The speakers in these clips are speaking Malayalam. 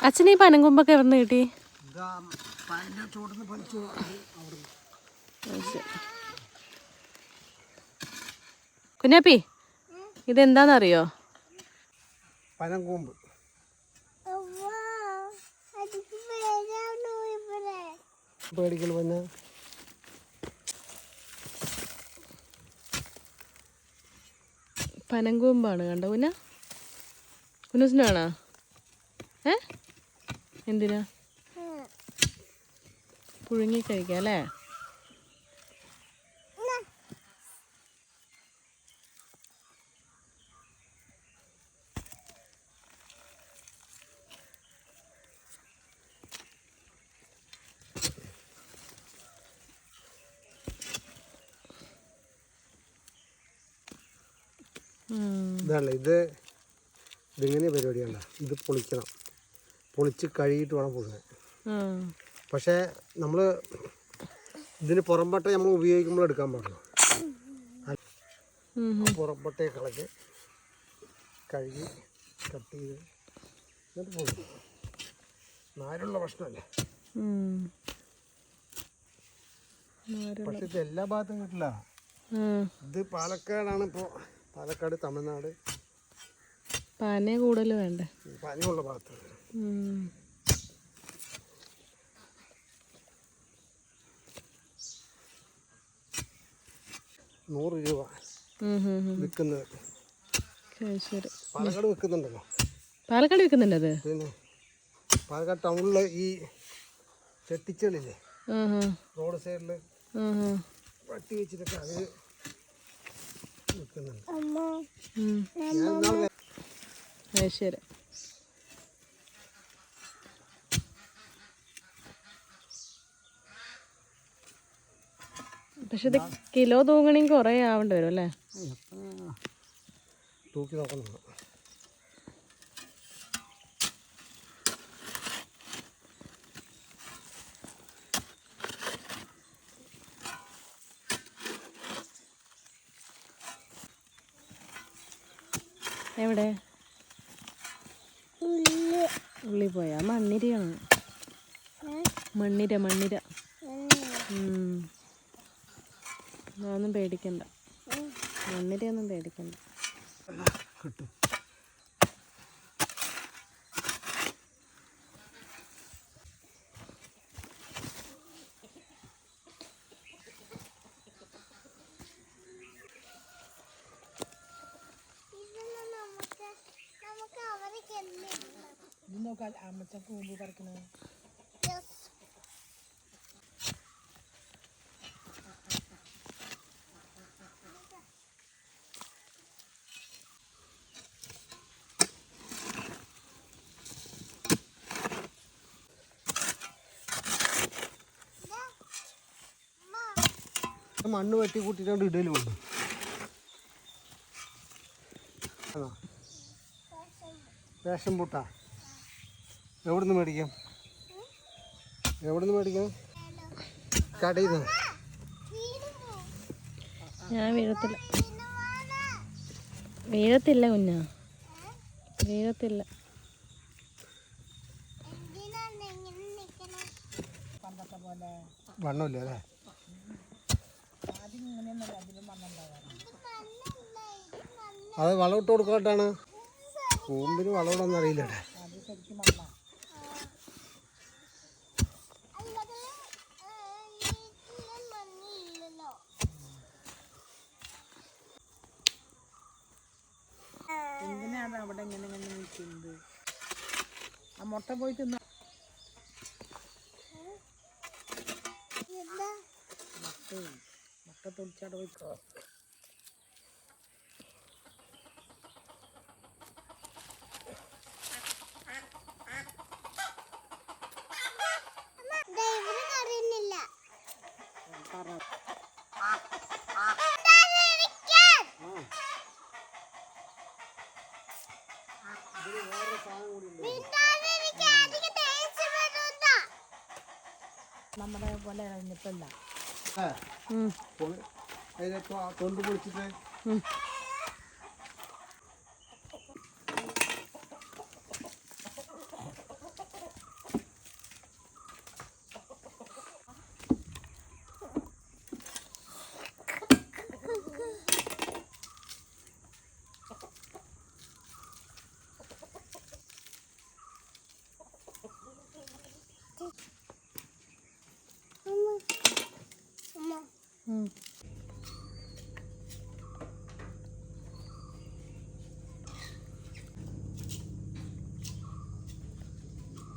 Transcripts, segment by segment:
അച്ഛന് ഈ പനങ്കൊമ്പൊക്കെ എവിടെ നിന്ന് കിട്ടി. കുഞ്ഞാപ്പി ഇതെന്താണെന്നറിയോ പനങ്കൂമ്പ്. പേടിക്കൽ പിന്നെ പനങ്കൂമ്പാണ് കണ്ടോ കുഞ്ഞ? കുഞ്ഞുസിനാണോ ഏ? എന്തിനാ? പുഴുങ്ങി കഴിക്കാം അല്ലേ? ഇത് ഇതിങ്ങനെ പരിപാടിയാണ് ഇത് പൊളിക്കണം. പൊളിച്ച് കഴുകിയിട്ട് വേണം ഉം. പക്ഷേ നമ്മൾ ഇതിന് പുറംപട്ട നമ്മൾ ഉപയോഗിക്കുമ്പോൾ എടുക്കാൻ പാടില്ല. പുറംപട്ടയെ കളഞ്ഞ് കഴുകി കട്ട് ചെയ്ത് എന്നിട്ട് പോകും നാരുള്ള ഭക്ഷണമല്ലേ? ഉം. പക്ഷെ ഇത് എല്ലാ ഭാഗത്തും കിട്ടില്ല. ഇത് പാലക്കാടാണ് ഇപ്പോൾ പാലക്കാട് തമിഴ്നാട്. പന കൂടുതൽ വേണ്ടേ? പനിയുള്ള ഭാഗത്ത്. ഉം. നൂറ് രൂപ. വിൽക്കുന്നത്. ശരി. പാലക്കാട് വിൽക്കുന്നുണ്ടല്ലോ. പാലക്കാട് വിൽക്കുന്നുണ്ട് അത്? പിന്നെ പാലക്കാട് ടൗണിൽ ഈ ചെട്ടിച്ചെളില്ലേ. റോഡ് സൈഡിൽ. വട്ടി വെച്ചിട്ടൊക്കെ അത് വിൽക്കുന്നുണ്ട്. ശരി. പക്ഷെ ഇത് കിലോ തൂങ്ങണമെങ്കിൽ കുറേ ആവേണ്ടി വരും അല്ലേ? തൂക്കി നോക്കുന്നു എവിടെ? ഉള്ളി പോയാ? മണ്ണിരയാണ്. മണ്ണിര. മണ്ണിര. ഉം. അതൊന്നും പേടിക്കണ്ട. മണ്ണിരയൊന്നും പേടിക്കണ്ട. കിട്ടും. മണ്ണ് വെട്ടി കൂട്ടിയിട്ടുണ്ട് ഇടയിൽ കൊണ്ട്. റേഷൻ പൂട്ടാ. എവിടുന്ന് മേടിക്കാം? എവിടുന്ന് മേടിക്കാം? കടയിൽ നിന്ന് ഞാൻ വീഴത്തില്ല. വീഴത്തില്ല കുഞ്ഞ. വീഴത്തില്ല. വണ്ണമില്ല അല്ലേ? അത് വളം ഇട്ട് കൊടുക്കാട്ടാണ് കൂമ്പിന് വളം ഇടാന്ന് അറിയില്ലല്ലേ എന്തിനാണ് അവിടെ ഇങ്ങനെ ഇങ്ങനെ നിൽക്കുന്നത്? ആ മുട്ട പോയി തിന്ന. മുട്ട. മുട്ട തൊളിച്ചവിടെ പോയിക്കോ നമ്മുടെ പോലെ കഴിഞ്ഞിട്ടല്ല തൊണ്ട് പൊളിച്ചിട്ട്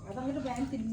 അതങ്ങോട്ട് വേണം തിരിഞ്ഞ